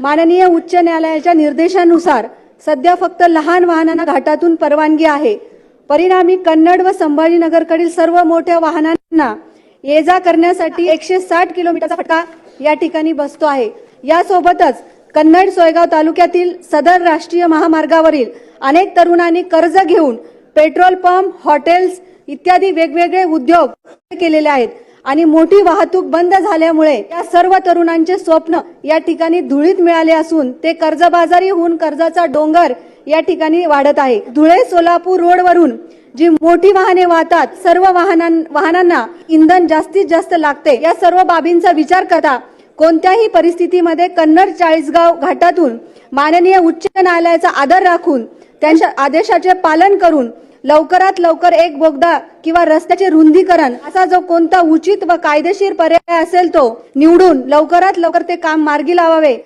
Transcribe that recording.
माननीय उच्च न्यायालयाच्या निर्देशानुसार सध्या फक्त लहान वाहनांना घाटातून परवानगी आहे. परिणामी कन्नड व संभाजीनगरकडील सर्व मोठ्या वाहनांना ये जा करण्यासाठी एकशे साठ किलोमीटरचा फटका या ठिकाणी बसतो आहे. यासोबतच कन्नड सोयगाव तालुक्यातील सदर राष्ट्रीय महामार्गावरील अनेक तरुणांनी कर्ज घेऊन पेट्रोल पंप हॉटेल्स इत्यादी वेगवेगळे उद्योग केलेले आहेत. आणि मोठी वाहतूक बंद झाल्यामुळे या सर्व तरुणांचे स्वप्न या ठिकाणी धुळीत मिळाले असून ते कर्जबाजारी होऊन कर्जाचा डोंगर या ठिकाणी वाढत आहे. धुळे सोलापूर रोडवरून जी मोठी वाहने वाहतात सर्व वाहनां वाहनांना इंधन जास्तीत जास्त लागते. या सर्व बाबींचा विचार करता कोणत्याही परिस्थितीमध्ये कन्नड चाळीसगाव घाटातून माननीय उच्च न्यायालयाचा आदर राखून त्यांच्या आदेशाचे पालन करून लवकरात लवकर एक बोगदा किंवा रस्त्याचे रुंदीकरण असा जो कोणता उचित व कायदेशीर पर्याय असेल तो निवडून लवकरात लवकर ते काम मार्गी लावावे.